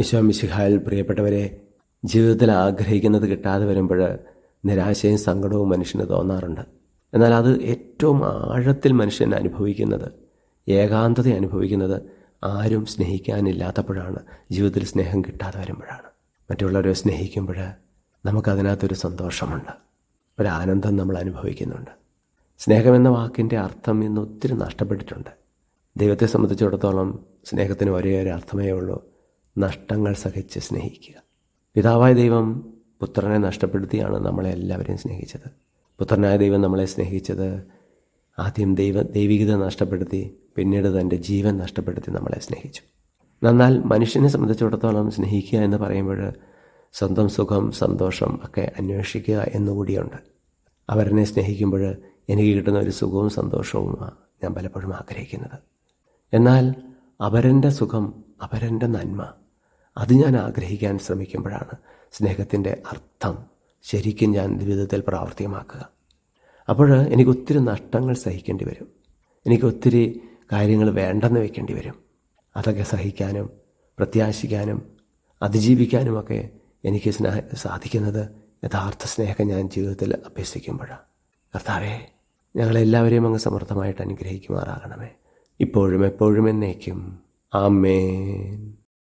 ഈശോ മിശിഹായിൽ പ്രിയപ്പെട്ടവരെ ജീവിതത്തിൽ ആഗ്രഹിക്കുന്നത് കിട്ടാതെ വരുമ്പോൾ നിരാശയും സങ്കടവും മനുഷ്യന് തോന്നാറുണ്ട്. എന്നാൽ അത് ഏറ്റവും ആഴത്തിൽ മനുഷ്യൻ അനുഭവിക്കുന്നത് ഏകാന്തത അനുഭവിക്കുന്നത് ആരും സ്നേഹിക്കാനില്ലാത്തപ്പോഴാണ്. ജീവിതത്തിൽ സ്നേഹം കിട്ടാതെ വരുമ്പോഴാണ്. മറ്റുള്ളവരെ സ്നേഹിക്കുമ്പോൾ നമുക്കതിനകത്തൊരു സന്തോഷമുണ്ട്. ഒരു ആനന്ദം നമ്മൾ അനുഭവിക്കുന്നുണ്ട്. സ്നേഹമെന്ന വാക്കിന്റെ അർത്ഥം ഇന്ന് ഒത്തിരി നഷ്ടപ്പെട്ടിട്ടുണ്ട്. ദൈവത്തെ സംബന്ധിച്ചിടത്തോളം സ്നേഹത്തിന് ഒരേ ഒരു അർത്ഥമേ ഉള്ളൂ. നഷ്ടങ്ങൾ സഹിച്ച് സ്നേഹിക്കുക. പിതാവായ ദൈവം പുത്രനെ നഷ്ടപ്പെടുത്തിയാണ് നമ്മളെ എല്ലാവരെയും സ്നേഹിച്ചത്. പുത്രനായ ദൈവം നമ്മളെ സ്നേഹിച്ചത് ആദ്യം ദൈവ ദൈവികത നഷ്ടപ്പെടുത്തി പിന്നീട് തന്റെ ജീവൻ നഷ്ടപ്പെടുത്തി നമ്മളെ സ്നേഹിച്ചു. എന്നാൽ മനുഷ്യനെ സംബന്ധിച്ചിടത്തോളം സ്നേഹിക്കുക എന്ന് പറയുമ്പോൾ സ്വന്തം സുഖം സന്തോഷം ഒക്കെ അന്വേഷിക്കുക എന്നുകൂടിയുണ്ട്. അവരെന്നെ സ്നേഹിക്കുമ്പോൾ എനിക്ക് കിട്ടുന്ന ഒരു സുഖവും സന്തോഷവുമാണ് ഞാൻ പലപ്പോഴും ആഗ്രഹിക്കുന്നത്. എന്നാൽ അവരന്റെ സുഖം അവരന്റെ നന്മ. അത് ഞാൻ ആഗ്രഹിക്കാൻ ശ്രമിക്കുമ്പോഴാണ് സ്നേഹത്തിന്റെ അർത്ഥം ശരിക്കും ഞാൻ ജീവിതത്തിൽ പ്രാവർത്തികമാക്കുക. അപ്പോൾ എനിക്ക് ഒത്തിരി നഷ്ടങ്ങൾ സഹിക്കേണ്ടി വരും. എനിക്ക് ഒത്തിരി കാര്യങ്ങൾ വേണ്ടെന്ന് വെക്കേണ്ടി വരും. അതൊക്കെ സഹിക്കാനും പ്രത്യാശിക്കാനും അതിജീവിക്കാനുമൊക്കെ എനിക്ക് സ്നേഹ സാധിക്കുന്നത് യഥാർത്ഥ സ്നേഹം ഞാൻ ജീവിതത്തിൽ അഭ്യസിക്കുമ്പോഴാണ്. കർത്താവേ ഞങ്ങളെല്ലാവരെയും അങ്ങ് സമൃദ്ധമായിട്ട് അനുഗ്രഹിക്കുമാറാകണമേ. ഇപ്പോഴും എപ്പോഴും എന്നേക്കും. ആമേൻ.